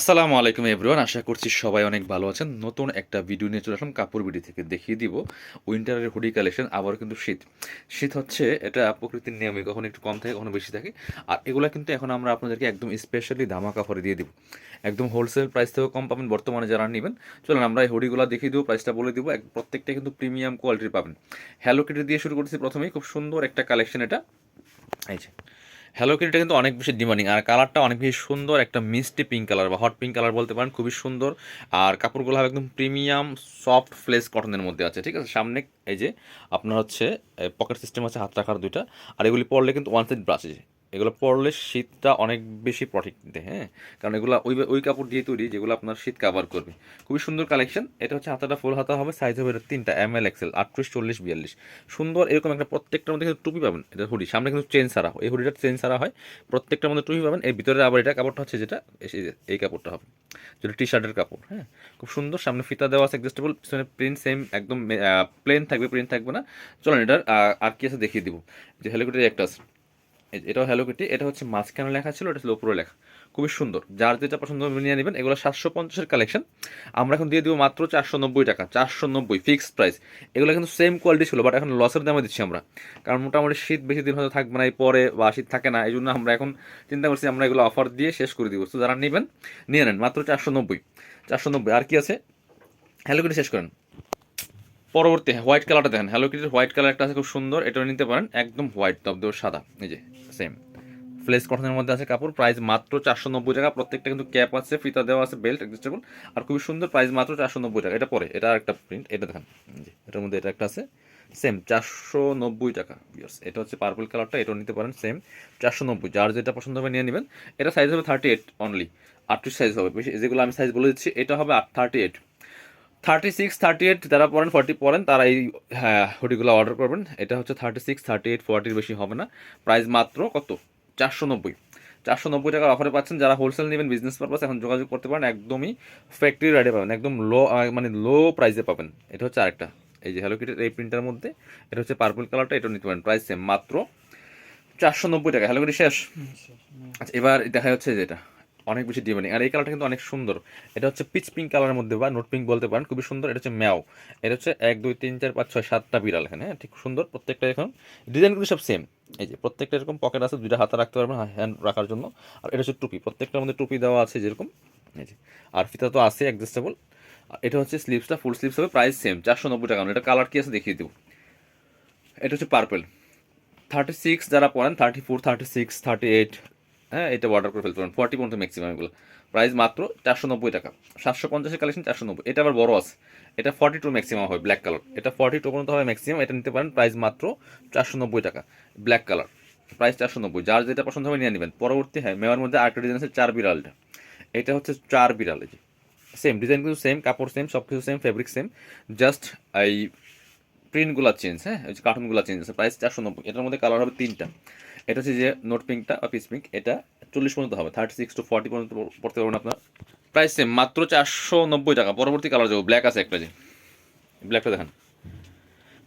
আসসালামু আলাইকুম এভরিওয়ান, আশা করছি সবাই অনেক ভালো আছেন। নতুন একটা ভিডিও নিয়ে চলে আসলাম, কাপড় বিডি থেকে দেখিয়ে দিব। উইন্টারের হুডি কালেকশন আবার কিন্তু শীত। শীত হচ্ছে, এটা প্রকৃতির নিয়মে, কখনো একটু কম থাকে, কখনো বেশি থাকে। আর এগুলো কিন্তু এখন আমরা আপনাদেরকে একদম স্পেশালি ধামা কাপড়ে দিয়ে দিব। একদম হোলসেল প্রাইস থেকেও কম পাবেন, বর্তমানে যারা নেবেন, চলুন আমরা এই হুডিগুলো দেখিয়ে দেবো প্রাইসটা বলে দিব। প্রত্যেকটা কিন্তু প্রিমিয়াম কোয়ালিটির পাবেন। হ্যালো কিটি দিয়ে শুরু করতেছি প্রথমেই, খুব সুন্দর একটা কালেকশন এটা। এই হ্যালো কিটিটা কিন্তু অনেক বেশি ডিমান্ডিং আর কালারটা অনেক বেশি সুন্দর, একটা মিষ্টি পিঙ্ক কালার বা হট পিঙ্ক কালার বলতে পারেন, খুবই সুন্দর। আর কাপড়গুলো হবে একদম প্রিমিয়াম সফট ফ্লেস কটনের মধ্যে আছে, ঠিক আছে? সামনে এই যে, আপনার হচ্ছে পকেট সিস্টেম আছে, হাত রাখার দুইটা। আর এগুলি পরলে কিন্তু ওয়ান সাইড ব্রাশ আছে এগুলো পরলে শীতটা অনেক বেশি প্রটেক্ট দেয় হ্যাঁ? কারণ এগুলো ওই ওই কাপড় দিয়ে তৈরি যেগুলো আপনার শীত কাভার করবে। খুবই সুন্দর কালেকশন এটা হচ্ছে হাতাটা ফুল হাতা হবে সাইজ হবে এটা তিনটা এম এল এক্সেল আটত্রিশ, চল্লিশ, বিয়াল্লিশ। সুন্দর এরকম একটা প্রত্যেকটার মধ্যে কিন্তু টুপি পাবেন, এটা হুডি সামনে কিন্তু চেন সারা হয়, এই হুডিটা চেন সারা হয়, প্রত্যেকটার মধ্যে টুপি পাবেন। এর ভিতরে আবার এটা কাপড়টা হচ্ছে যেটা এই কাপড়টা হবে, যেটা টি শার্টের কাপড় হ্যাঁ? খুব সুন্দর, সামনে ফিতা দেওয়া আছে অ্যাডজাস্টেবল পিছনে প্রিন্ট সেম একদম প্লেন থাকবে প্রিন্ট থাকবে না। চলুন এটার আর কি আছে দেখিয়ে দিব। যে হেলিকপ্টার একটা আছে। এটাও হ্যালো কিটি এটা হচ্ছে মাঝখানে লেখা ছিল, এটা ছিল উপরে লেখা। খুবই সুন্দর। যার যেটা পছন্দ নিয়ে নেবেন, এগুলো সাতশো পঞ্চাশের কালেকশন আমরা এখন দিয়ে দিব মাত্র চারশো নব্বই টাকা, চারশো নব্বই ফিক্সড প্রাইস এগুলো কিন্তু সেম কোয়ালিটি ছিল বাট এখন লসের দামে দিচ্ছি আমরা। কারণ মোটামুটি শীত বেশি দিন হয়তো থাকবে না, এই পরে বা শীত থাকে না, এই জন্য আমরা এখন চিন্তা করছি আমরা এগুলো অফার দিয়ে শেষ করে দিব। তো যারা নেবেন, নিয়ে নেন, মাত্র চারশো নব্বই। চারশো নব্বই, আর কি আছে? হ্যালো কিটি শেষ করেন। পরবর্তী হোয়াইট কালারটা দেখেন। হ্যালো কিটির হোয়াইট কালার একটা আছে, খুব সুন্দর। এটাও নিতে পারেন, একদম হোয়াইট তবদেও সাদা। এই যে সেম ফ্লেস কটনের মধ্যে আছে কাপড় প্রাইস মাত্র চারশো নব্বই টাকা। প্রত্যেকটা কিন্তু ক্যাপ আছে, ফিতা দেওয়া আছে বেল্ট অ্যাডজাস্টেবল আর খুবই সুন্দর প্রাইস মাত্র চারশো নব্বই টাকা। এটা পরে, এটা একটা প্রিন্ট এটা দেখেন। যে, এটার মধ্যে এটা একটা আছে সেম চারশো নব্বই টাকা বিয়ার্স এটা হচ্ছে পার্পল কালারটা এটাও নিতে পারেন সেম চারশো নব্বই। যার যেটা পছন্দ হবে নিয়ে নেবেন। এটা সাইজ হবে থার্টি এইট অনলি আটত্রিশ সাইজ হবে। বেশি যেগুলো আমি সাইজ বলে দিচ্ছি, এটা হবে thirty eight thirty six thirty eight যারা পড়েন ফর্টি পড়েন তারা এই হ্যাঁ হুডিগুলো অর্ডার করবেন। এটা হচ্ছে থার্টি সিক্স থার্টি এইট ফর্টির বেশি হবে না। প্রাইস মাত্র কত? চারশো নব্বই। চারশো নব্বই টাকার অফারে পাচ্ছেন যারা হোলসেল নেবেন বিজনেস পারপাস এখন যোগাযোগ করতে পারেন একদমই ফ্যাক্টরি রেটে পাবেন একদম লো মানে লো প্রাইসে পাবেন। এটা হচ্ছে আরেকটা। এই যে হ্যালো কিটের এই প্রিন্টার মধ্যে এটা হচ্ছে পার্পল কালারটা এটা নিতে পারেন প্রাইস সেম মাত্র চারশো নব্বই টাকা। হ্যালো কিটি শেষ? আচ্ছা এবার দেখা যাচ্ছে যেটা অনেক বেশি ডিমান্ডিং। আর এই কালারটা কিন্তু অনেক সুন্দর। এটা হচ্ছে পিচ পিঙ্ক কালারের মধ্যে বা নোট পিঙ্ক বলতে পারেন, খুবই সুন্দর। এটা হচ্ছে ম্যাও। এটা হচ্ছে এক, দুই, তিন, চার, পাঁচ, ছয়, সাতটা বিড়াল এখানে হ্যাঁ? ঠিক সুন্দর। প্রত্যেকটা এখন ডিজাইনগুলো সব সেম এই যে প্রত্যেকটা এরকম পকেট আছে, দুইটা হাতে রাখতে পারবেন হ্যান্ড রাখার জন্য। আর এটা হচ্ছে টুপি। প্রত্যেকটার মধ্যে টুপি দেওয়া আছে যেরকম। এই যে আর ফিতা তো আছে অ্যাডজাস্টেবল আর এটা হচ্ছে স্লিপসটা ফুল স্লিপস হবে প্রাইস সেম চারশো নব্বই টাকা। এটা কালার কি আছে দেখিয়ে দেবো। এটা হচ্ছে পার্পেল থার্টি সিক্স যারা পড়েন thirty four thirty six thirty eight হ্যাঁ এটা অর্ডার করে ফেলতে পারেন। ফর্টি পর্যন্ত ম্যাক্সিমাম এগুলো। প্রাইস মাত্র চারশো নব্বই টাকা। সাতশো পঞ্চাশের কালেকশন চারশো নব্বই। এটা আবার বড় আছে। এটা ফর্টি টু ম্যাক্সিমাম হয় ব্ল্যাক কালার এটা ফর্টি টু পর্যন্ত হবে ম্যাক্সিমাম এটা নিতে পারেন প্রাইস মাত্র চারশো নব্বই টাকা ব্ল্যাক কালার প্রাইস চারশো নব্বই। যার যেটা পছন্দ হবে নিয়ে নেবেন। পরবর্তী হ্যাঁ মেওয়ার মধ্যে আরেকটা ডিজাইন আছে চার বিড়ালটা এটা হচ্ছে চার বিড়াল সেম ডিজাইন কিন্তু সেম কাপড় সেম সব কিছু সেম ফেব্রিক সেম জাস্ট এই প্রিন্টগুলো চেঞ্জ হ্যাঁ ওই যে কার্টুনগুলো চেঞ্জ আছে। প্রাইস চারশো নব্বই। এটার মধ্যে কালার হবে তিনটা। এটা হচ্ছে যে নোট পিঙ্কটা বা পিস পিঙ্ক এটা চল্লিশ পর্যন্ত হবে থার্টি সিক্স টু ফর্টি পর্যন্ত পড়তে পারবেন আপনার। প্রাইস সেম মাত্র চারশো নব্বই টাকা, পরবর্তী কালার যাব ব্ল্যাক আছে একটা যে। ব্ল্যাকটা দেখেন।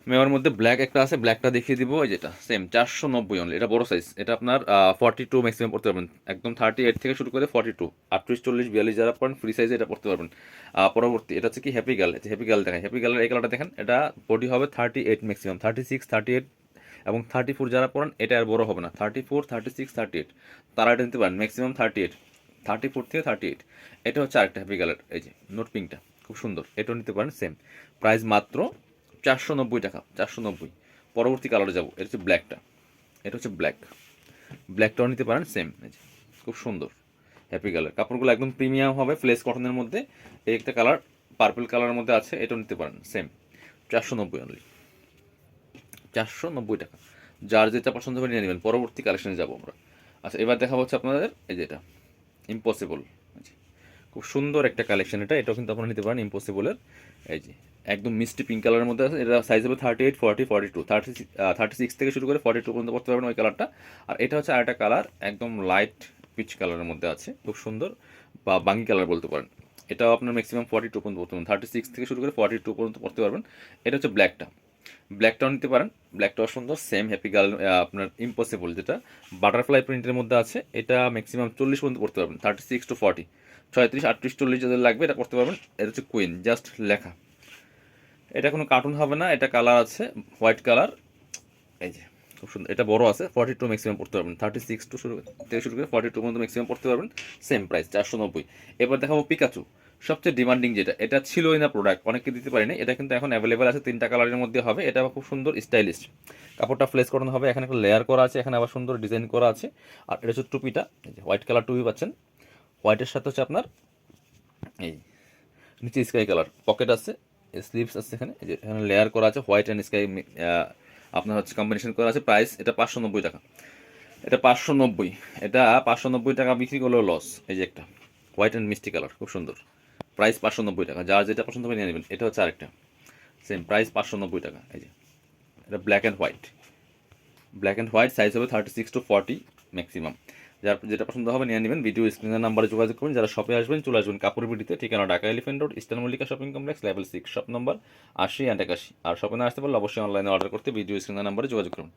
মেওয়ার মধ্যে ব্ল্যাক একটা আছে ব্ল্যাকটা দেখিয়ে দিব, এই যেটা সেম চারশো নব্বই অনলি এটা বড় সাইজ এটা আপনার ফর্টি টু ম্যাক্সিমাম পড়তে পারবেন। একদম থার্টি এইট থেকে শুরু করে ফর্টি টু আটত্রিশ, চল্লিশ, বিয়াল্লিশ যারা পড়েন ফ্রি সাইজে এটা পড়তে পারবেন। পরবর্তী, এটা হচ্ছে কি হ্যাপি গার্ল হ্যাপি গার্ল দেখেন হ্যাপি গার্লের এই কালারটা দেখেন, এটা বডি হবে thirty eight maximum thirty six thirty eight এবং থার্টি ফোর যারা পড়েন, এটা আর বড় হবে না। Thirty four thirty six thirty eight তারা এটা নিতে পারেন maximum thirty eight thirty four থেকে থার্টি এইট এটা হচ্ছে আরেকটা হ্যাপি গার্লের এই যে নোট পিঙ্কটা খুব সুন্দর। এটাও নিতে পারেন সেম প্রাইস মাত্র চারশো নব্বই টাকা, চারশো নব্বই। পরবর্তী কালারে যাব, এটা হচ্ছে ব্ল্যাকটা এটা হচ্ছে ব্ল্যাক ব্ল্যাকটাও নিতে পারেন সেম এই যে, খুব সুন্দর। হ্যাপি কালার কাপড়গুলো একদম প্রিমিয়াম হবে ফ্লেস কটনের মধ্যে। এই একটা কালার পার্পল কালারের মধ্যে আছে, এটাও নিতে পারেন সেম চারশো নব্বই অনলি চারশো নব্বই টাকা। যার যেটা পছন্দ হবে নিয়ে নেবেন। পরবর্তী কালেকশনে যাব আমরা। আচ্ছা এবার দেখা হচ্ছে আপনাদের এই যেটা ইম্পসিবল খুব সুন্দর একটা কালেকশন এটা। এটাও কিন্তু আপনারা নিতে পারেন ইম্পসিবলের এই যে, একদম মিষ্টি পিঙ্ক কালারের মধ্যে আছে। এটা সাইজ হবে thirty eight forty forty two thirty thirty six থেকে শুরু করে ফর্টি টু পর্যন্ত পড়তে পারবেন ওই কালারটা আর এটা হচ্ছে আরেকটা কালার একদম লাইট পিচ কালারের মধ্যে আছে। খুব সুন্দর। বা বাঙ্গি কালার বলতে পারেন। এটাও আপনার ম্যাক্সিমাম ফর্টি টু পর্যন্ত পড়তে পারবেন। থার্টি সিক্স থেকে শুরু করে ফর্টি টু পর্যন্ত পড়তে পারবেন। এটা হচ্ছে ব্ল্যাকটা ব্ল্যাকটাও নিতে পারেন। ব্ল্যাকটাও সুন্দর সেম হ্যাপি গার্ল আপনার ইম্পসিবল যেটা। বাটারফ্লাই প্রিন্টের মধ্যে আছে। এটা ম্যাক্সিমাম চল্লিশ পর্যন্ত পড়তে পারবেন। থার্টি সিক্স টু ফর্টি ছয়ত্রিশ, আটত্রিশ, চল্লিশ যাদের লাগবে, এটা করতে পারবেন। এটা হচ্ছে কুইন জাস্ট লেখা। এটা কোনো কার্টুন হবে না, এটা কালার আছে হোয়াইট কালার এই যে, খুব সুন্দর। এটা বড় আছে ফর্টি টু ম্যাক্সিমাম পড়তে পারবেন। থার্টি সিক্স টু শুরু, থেকে শুরু করে ফর্টি টু পর্যন্ত ম্যাক্সিমাম পড়তে পারবেন। সেম প্রাইস চারশো নব্বই। এবার দেখাবো পিকাচু সবচেয়ে ডিমান্ডিং যেটা, এটা ছিলই না প্রোডাক্ট অনেকে দিতে পারেনি, এটা কিন্তু এখন অ্যাভেলেবেল আছে, তিনটা কালারের মধ্যে হবে, এটা খুব সুন্দর স্টাইলিশ কাপড়টা ফ্লেস করানো হবে, এখানে একটা লেয়ার করা আছে, এখানে আবার সুন্দর ডিজাইন করা আছে, আর এটা হচ্ছে টুপিটা হোয়াইট কালার টুপি পাচ্ছেন হোয়াইটের সাথে হচ্ছে আপনার এই নিচে স্কাই কালার পকেট আছে স্লিভস আছে এখানে, এই যে এখানে লেয়ার করা আছে হোয়াইট অ্যান্ড স্কাই আপনার হচ্ছে কম্বিনেশন করা আছে প্রাইস এটা পাঁচশো নব্বই টাকা। এটা পাঁচশো নব্বই, এটা পাঁচশো নব্বই টাকা বিক্রি করলেও লস এই যে একটা হোয়াইট অ্যান্ড মিষ্টি কালার খুব সুন্দর। প্রাইস পাঁচশো নব্বই টাকা। যার যেটা পছন্দ হবে নিয়ে নেবেন। এটা হচ্ছে আরেকটা। সেম প্রাইস পাঁচশো নব্বই টাকা। এই যে, এটা black and white black and white size হবে thirty six to forty maximum যার যেটা পছন্দ হবে নিয়ে নেবেন। ভিডিও স্ক্রিনের নাম্বারে যোগাযোগ করুন। যারা শপে আসবেন, চলে আসবেন কাপড় বিডিতে ঠিকানা Dhaka elephant road eastern Mallika shopping complex level six shop নম্বর আশি অ্যান্ড একাশি। আর শপে না আসতে পারলে অবশ্যই অনলাইনে অর্ডার করতে ভিডিও স্ক্রিনের নাম্বারে যোগাযোগ করুন।